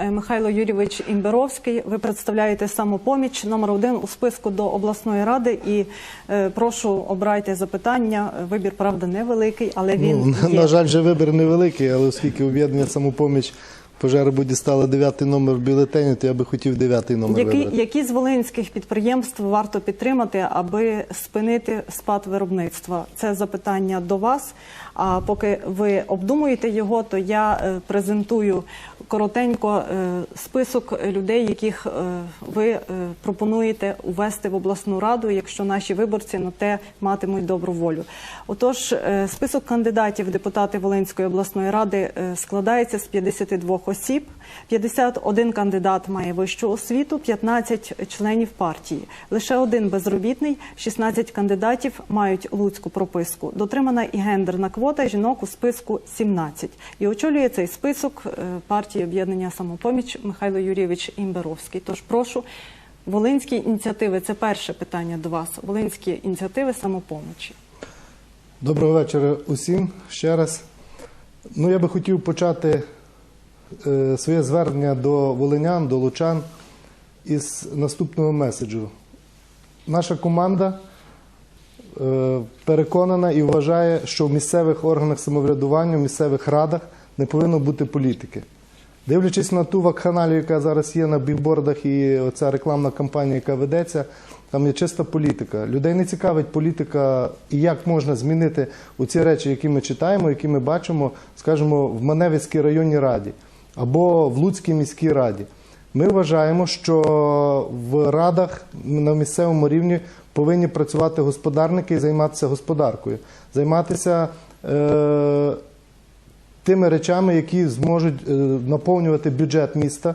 е, Михайло Юрійович Імберовський. Ви представляєте самопоміч номер один у списку до обласної ради. І е, прошу обрайте запитання. Вибір правда невеликий, але він Ну, є. на жаль, вже вибір невеликий, але оскільки об'єднання самопоміч пожежа дістали дев'ятий номер в бюлетені, то я би хотів дев'ятий номер Які, вибрати. які з волинських підприємств варто підтримати, аби спинити спад виробництва? Це запитання до вас. А поки ви обдумуєте його, то я е, презентую коротенько е, список людей, яких е, ви пропонуєте увести в обласну раду, якщо наші виборці на те матимуть добру волю. Отож, список кандидатів депутати Волинської обласної ради складається з 52 осіб. 51 кандидат має вищу освіту, 15 членів партії. Лише один безробітний, 16 кандидатів мають луцьку прописку. Дотримана і гендерна квота жінок у списку 17. І очолює цей список е, партії об'єднання самопоміч Михайло Юрійович Імберовський. Тож прошу. Волинські ініціативи це перше питання до вас. Волинські ініціативи самопомочі. Доброго вечора усім ще раз. Ну, я би хотів почати своє звернення до волинян, до лучан із наступного меседжу. Наша команда е, переконана і вважає, що в місцевих органах самоврядування, в місцевих радах не повинно бути політики. Дивлячись на ту вакханалію, яка зараз є на бігбордах, і оця рекламна кампанія, яка ведеться, там є чиста політика. Людей не цікавить політика і як можна змінити оці речі, які ми читаємо, які ми бачимо, скажімо, в Маневицькій районній раді або в Луцькій міській раді. Ми вважаємо, що в радах на місцевому рівні повинні працювати господарники і займатися господаркою, займатися. Е- тими речами, які зможуть е, наповнювати бюджет міста,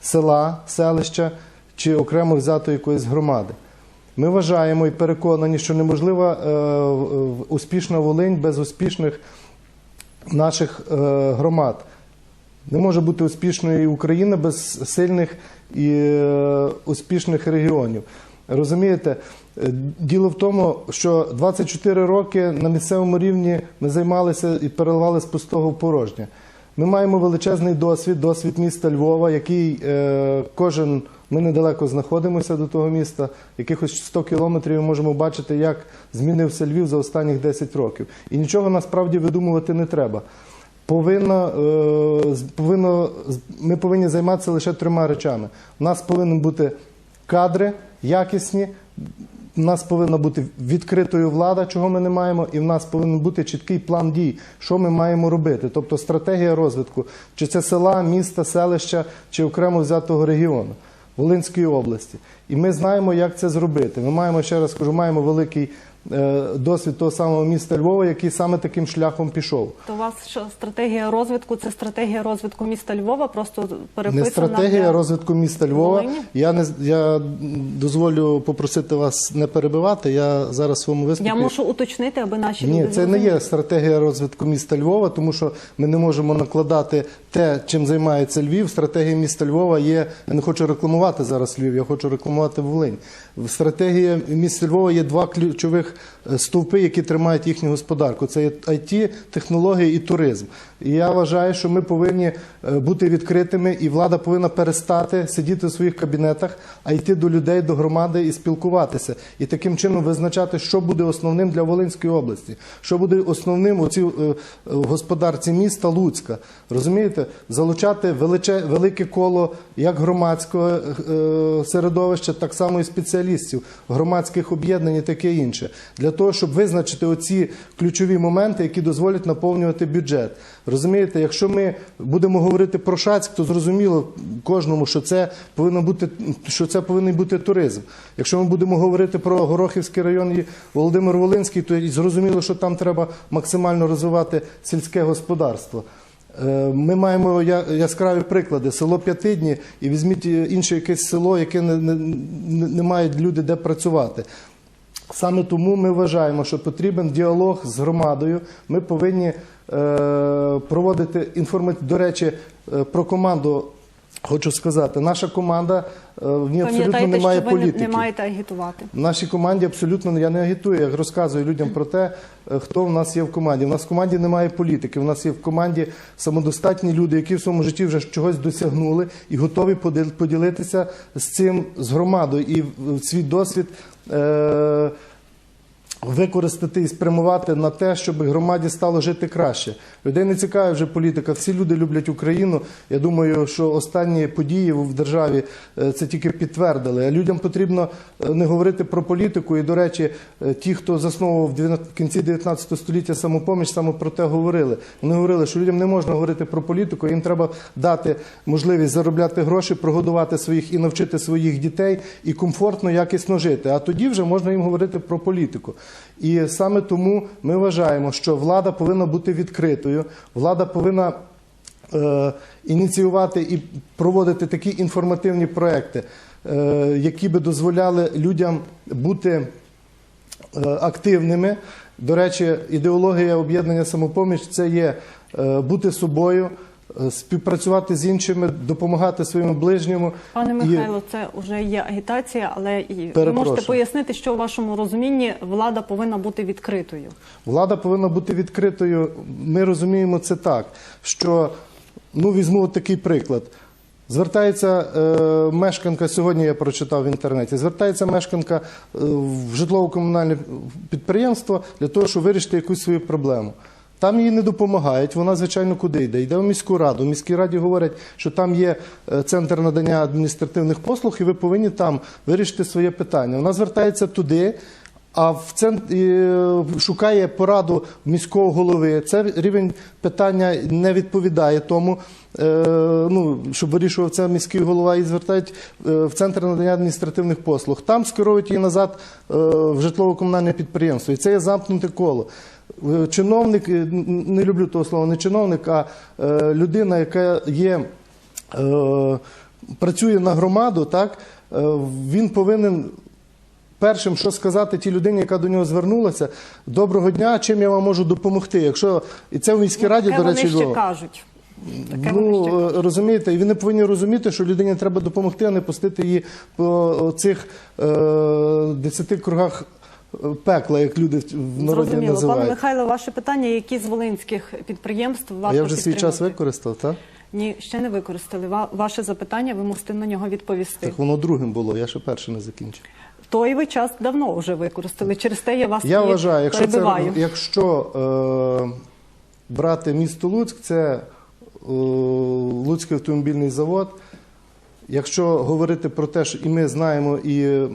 села, селища чи окремо взятої якоїсь громади. Ми вважаємо і переконані, що неможлива е, успішна Волинь без успішних наших е, громад. Не може бути успішною і Україна без сильних і е, успішних регіонів. Розумієте, Е, діло в тому, що 24 роки на місцевому рівні ми займалися і переливали з пустого в порожнє. Ми маємо величезний досвід, досвід міста Львова, який е, кожен, ми недалеко знаходимося до того міста, якихось 100 кілометрів можемо бачити, як змінився Львів за останніх 10 років. І нічого насправді видумувати не треба. Повинно, е, повинно, ми повинні займатися лише трьома речами. У нас повинні бути кадри якісні, у нас повинна бути відкритою влада, чого ми не маємо, і в нас повинен бути чіткий план дій, що ми маємо робити. Тобто стратегія розвитку, чи це села, міста, селища, чи окремо взятого регіону Волинської області. І ми знаємо, як це зробити. Ми маємо, ще раз кажу, маємо великий досвід того самого міста Львова, який саме таким шляхом пішов. То у вас що стратегія розвитку це стратегія розвитку міста Львова, просто переписана Не стратегія для... розвитку міста Львова. Волині? Я не я дозволю попросити вас не перебивати. Я зараз в своєму виступі Я мушу уточнити, аби наші Ні, люди це не є стратегія розвитку міста Львова, тому що ми не можемо накладати те, чим займається Львів. Стратегія міста Львова є. Я не хочу рекламувати зараз Львів, я хочу рекламувати Волинь. В стратегії міста Львова є два ключових е, стовпи, які тримають їхню господарку. Це IT, технології і туризм. І я вважаю, що ми повинні е, бути відкритими, і влада повинна перестати сидіти в своїх кабінетах, а йти до людей, до громади і спілкуватися. І таким чином визначати, що буде основним для Волинської області, що буде основним у цій е, е, господарці міста Луцька. Розумієте, залучати величе, велике коло як громадського е, середовища, так само і спеціалістів, громадських об'єднань і таке інше, для того, щоб визначити оці ключові моменти, які дозволять наповнювати бюджет. Розумієте, якщо ми будемо говорити про Шацьк, то зрозуміло кожному, що це повинно бути, що це повинен бути туризм. Якщо ми будемо говорити про Горохівський район і Володимир Волинський, то зрозуміло, що там треба максимально розвивати сільське господарство. Е, Ми маємо яскраві приклади. Село П'ятидні і візьміть е, інше якесь село, яке не, не, не мають люди де працювати. Саме тому ми вважаємо, що потрібен діалог з громадою. Ми повинні е, проводити інформацію. До речі, е, про команду хочу сказати, наша команда е, в ній абсолютно Пам'ятайте, немає що ви не, політики. маєте агітувати. В нашій команді абсолютно я не агітую, я розказую людям про те, хто в нас є в команді. У нас в команді немає політики. У нас є в команді самодостатні люди, які в своєму житті вже чогось досягнули і готові поділитися з цим з громадою і свій досвід. Е- Використати і спрямувати на те, щоб громаді стало жити краще. Людей не цікавить вже політика. Всі люди люблять Україну. Я думаю, що останні події в державі е, це тільки підтвердили. А людям потрібно е, не говорити про політику. І, до речі, е, ті, хто засновував в 19 в кінці 19 століття самопоміч, саме про те говорили. Вони говорили, що людям не можна говорити про політику. Їм треба дати можливість заробляти гроші, прогодувати своїх і навчити своїх дітей і комфортно, якісно жити. А тоді вже можна їм говорити про політику. І саме тому ми вважаємо, що влада повинна бути відкритою, влада повинна е, ініціювати і проводити такі інформативні проекти, е, які би дозволяли людям бути е, активними. До речі, ідеологія об'єднання самопоміч це є бути собою, співпрацювати з іншими, допомагати своєму ближньому. Пане І- Михайло, це вже є агітація, але і ви можете пояснити, що у вашому розумінні влада повинна бути відкритою. Влада повинна бути відкритою. Ми розуміємо це так, що ну візьму такий приклад. Звертається е, мешканка сьогодні. Я прочитав в інтернеті. Звертається мешканка е, в житлово-комунальне підприємство для того, щоб вирішити якусь свою проблему. Там їй не допомагають. Вона, звичайно, куди йде? Йде в міську раду. В міській раді говорять, що там є е, центр надання адміністративних послуг, і ви повинні там вирішити своє питання. Вона звертається туди. А в центр шукає пораду міського голови. Це рівень питання не відповідає тому, е, ну, щоб вирішував це міський голова і звертають е, в центр надання адміністративних послуг. Там скеровують її назад е, в житлово-комунальне підприємство. І це є замкнуте коло. Е, Чиновник, е, не люблю того слова, не чиновник, а е, людина, яка є е, працює на громаду, так е, він повинен. Першим, що сказати тій людині, яка до нього звернулася, доброго дня, чим я вам можу допомогти. Якщо і це в міській раді, Таке до речі, вони ще кажуть. Таке Ну е, розумієте, і вони повинні розуміти, що людині треба допомогти, а не пустити її по цих е, десяти кругах е, пекла, як люди в- народі Зрозуміло. Пане. Михайло, ваше питання, які з волинських підприємств варто я вже свій час використав, так? Ні, ще не використали. Ва- Ваше запитання, ви мусите на нього відповісти. Так воно другим було, я ще перше не закінчив. Той ви час давно вже використали. Через те я вас Я вважаю, якщо, це, якщо е, брати місто Луцьк, це е, Луцький автомобільний завод. Якщо говорити про те, що і ми знаємо, і е,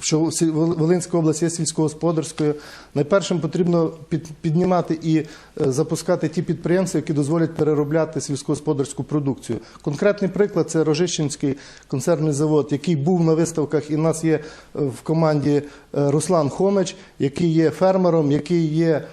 що Волинська область є сільськогосподарською, найпершим потрібно піднімати і е, запускати ті підприємства, які дозволять переробляти сільськогосподарську продукцію. Конкретний приклад це Рожищенський концерний завод, який був на виставках, і в нас є е, в команді е, Руслан Хомич, який є фермером, який є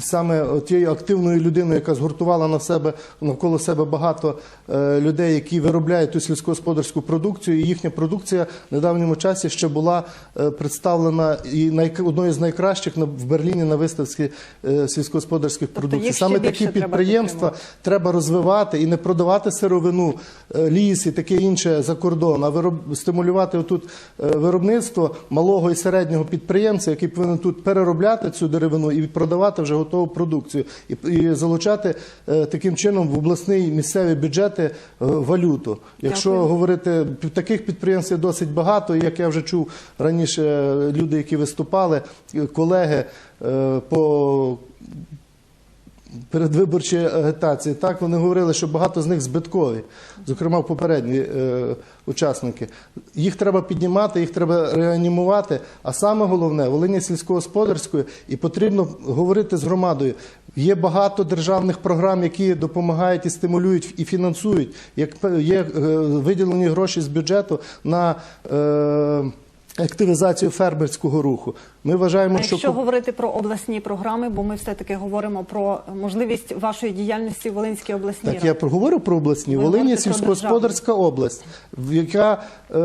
саме тією активною людиною, яка згуртувала на себе навколо себе багато е, людей, які виробляють ту сільськогосподарську продукцію. І їхня продукція в недавньому часі ще була е, представлена і одною з найкращих на в Берліні на виставці е, сільськогосподарських продукцій. Саме такі підприємства треба розвивати і не продавати сировину, ліс і таке інше за кордон, а вироб... стимулювати отут виробництво малого і середнього підприємця, який повинен тут переробляти цю деревину і продавати вже готову продукцію, і, і залучати е, таким чином в обласний місцеві бюджети е, валюту. Якщо Дякую. говорити таких підприємств є досить багато, і як я вже чув раніше, е, люди, які виступали, колеги е, по передвиборчій агітації. Так вони говорили, що багато з них збиткові, зокрема попередні е, учасники. Їх треба піднімати, їх треба реанімувати. А саме головне, Волині сільськогосподарської, і потрібно говорити з громадою. Є багато державних програм, які допомагають і стимулюють і фінансують. Як є е, виділені гроші з бюджету на. Е, Активізацію фермерського руху. Ми вважаємо, що якщо говорити про обласні програми, бо ми все таки говоримо про можливість вашої діяльності в Волинській обласній Так, я раді. проговорю про обласні. Ви про сільськогосподарська область, яка е,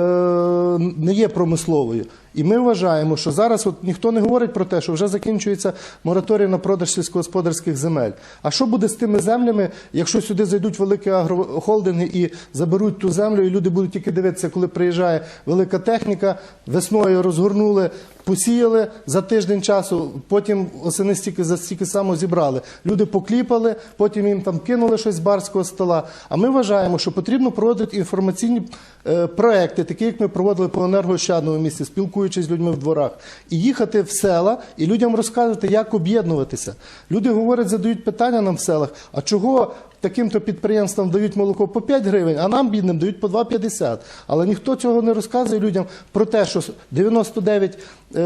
не є промисловою. І ми вважаємо, що зараз от ніхто не говорить про те, що вже закінчується мораторій на продаж сільськогосподарських земель. А що буде з тими землями, якщо сюди зайдуть великі агрохолдинги і заберуть ту землю, і люди будуть тільки дивитися, коли приїжджає велика техніка, весною розгорнули. Посіяли за тиждень часу, потім осени стільки за стільки само зібрали. Люди покліпали, потім їм там кинули щось з барського стола. А ми вважаємо, що потрібно проводити інформаційні е, проекти, такі як ми проводили по енергоощадному місці, спілкуючись з людьми в дворах, і їхати в села і людям розказувати, як об'єднуватися. Люди говорять, задають питання нам в селах. А чого таким-то підприємствам дають молоко по 5 гривень, а нам, бідним, дають по 2,50. Але ніхто цього не розказує людям про те, що 99 е,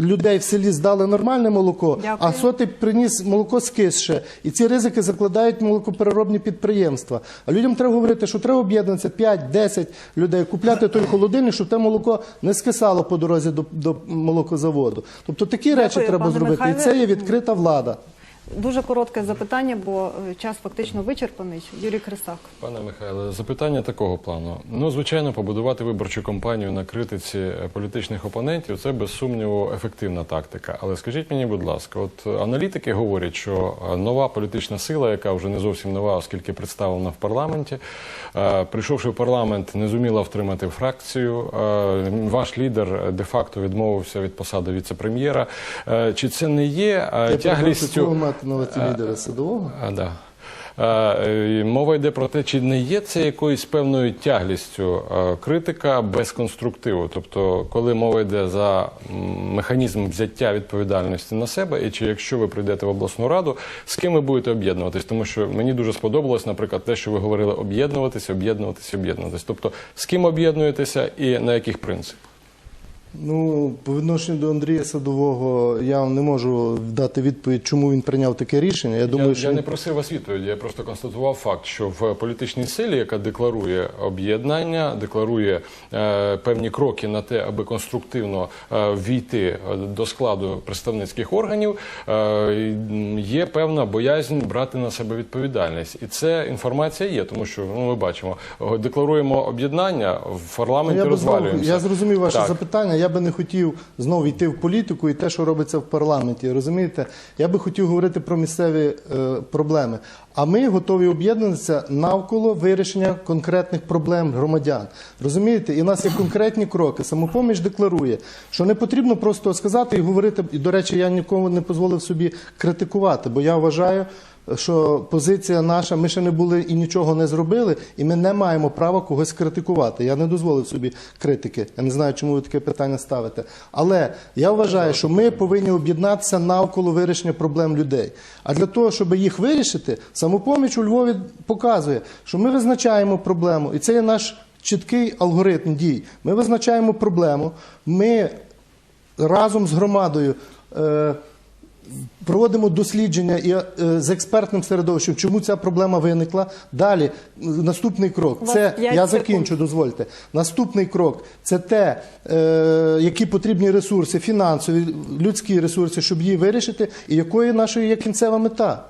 людей в селі здали нормальне молоко, Дякую. а сотий приніс молоко скисше. І ці ризики закладають молокопереробні підприємства. А людям треба говорити, що треба об'єднатися 5-10 людей, купляти той холодильник, щоб те молоко не скисало по дорозі до, до молокозаводу. Тобто такі Дякую, речі треба зробити. Михайле. І це є відкрита влада. Дуже коротке запитання, бо е, час фактично вичерпаний. Юрій Крисак. Пане Михайле, запитання такого плану. Ну, звичайно, побудувати виборчу кампанію на критиці е, політичних опонентів це без сумніву ефективна тактика. Але скажіть мені, будь ласка, от аналітики говорять, що е, нова політична сила, яка вже не зовсім нова, оскільки представлена в парламенті, прийшовши в парламент, не зуміла втримати фракцію. Ваш лідер де-факто відмовився від посади віце-прем'єра. Чи це не є тяглістю? Увазі лідера садового? А, да. Е, мова йде про те, чи не є це якоюсь певною тяглістю критика без конструктиву. Тобто, коли мова йде за механізм взяття відповідальності на себе, і чи якщо ви прийдете в обласну раду, з ким ви будете об'єднуватись? Тому що мені дуже сподобалось, наприклад, те, що ви говорили об'єднуватися, об'єднуватися, об'єднуватись. Тобто, з ким об'єднуєтеся і на яких принципах? Ну, по відношенню до Андрія Садового я вам не можу дати відповідь, чому він прийняв таке рішення. Я думаю, я, що я не просив вас відповіді, я просто констатував факт, що в політичній силі, яка декларує об'єднання, декларує е, певні кроки на те, аби конструктивно е, війти е, до складу представницьких органів, е, є певна боязнь брати на себе відповідальність. І це інформація є, тому що ну, ми бачимо, декларуємо об'єднання в парламенті Ну, я, розвалюємося. я зрозумів ваше Так. запитання. Я би не хотів знову йти в політику і те, що робиться в парламенті. Розумієте, я би хотів говорити про місцеві е, проблеми. А ми готові об'єднатися навколо вирішення конкретних проблем громадян. Розумієте, і в нас є конкретні кроки. Самопоміч декларує, що не потрібно просто сказати і говорити. І до речі, я нікому не дозволив собі критикувати, бо я вважаю. Що позиція наша, ми ще не були і нічого не зробили, і ми не маємо права когось критикувати. Я не дозволив собі критики. Я не знаю, чому ви таке питання ставите. Але я вважаю, що ми повинні об'єднатися навколо вирішення проблем людей. А для того, щоб їх вирішити, самопоміч у Львові показує, що ми визначаємо проблему, і це є наш чіткий алгоритм дій. Ми визначаємо проблему. Ми разом з громадою. Е, Проводимо дослідження і е, з експертним середовищем, чому ця проблема виникла. Далі наступний крок. Це я закінчу. Дозвольте. Наступний крок це те, е, які потрібні ресурси, фінансові, людські ресурси, щоб її вирішити, і якою нашою є кінцева мета.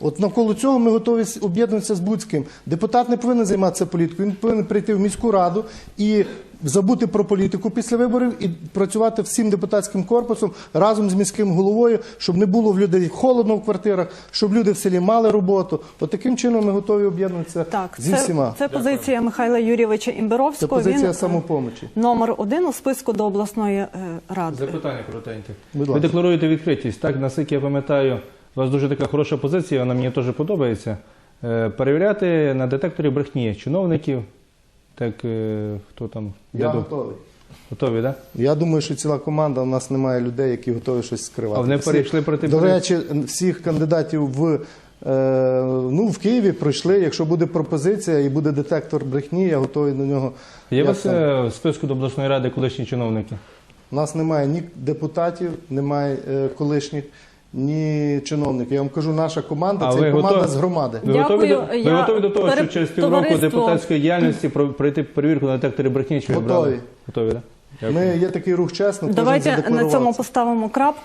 От навколо цього ми готові об'єднуватися з будь-ким. Депутат не повинен займатися політикою, він повинен прийти в міську раду і забути про політику після виборів і працювати всім депутатським корпусом разом з міським головою, щоб не було в людей холодно в квартирах, щоб люди в селі мали роботу. От таким чином ми готові об'єднуватися Так, зі всіма. це позиція Михайла Юрійовича Це Імберовського. позиція Він, е, самопомочі. номер один у списку до обласної е, ради. Запитання коротеньке. Будь Ви декларуєте відкритість. Так, наскільки я пам'ятаю, у вас дуже така хороша позиція, вона мені теж подобається. Е, Перевіряти на детекторі брехні чиновників. Так, е, хто там? Я Де готовий. Готові, так? Я думаю, що ціла команда у нас немає людей, які готові щось скривати. А вони Всі- перейшли проти До речі, всіх кандидатів в, е, ну, в Києві пройшли. Якщо буде пропозиція і буде детектор брехні, я готовий до нього. Є у вас сам. е, в списку до обласної ради колишні чиновники? У нас немає ні депутатів, немає е, колишніх, ні чиновники. Я вам кажу, наша команда А це ви команда готові? з громади. Ви Дякую. готові, до, ви Я готові до того, пере- що через півроку товариство- депутатської діяльності про- пройти перевірку на детекторі брехні? Чи ви Готові. брали? Готові, так? Ми є такий рух чесно. кожен Давайте на задекларував цьому це. поставимо крапку.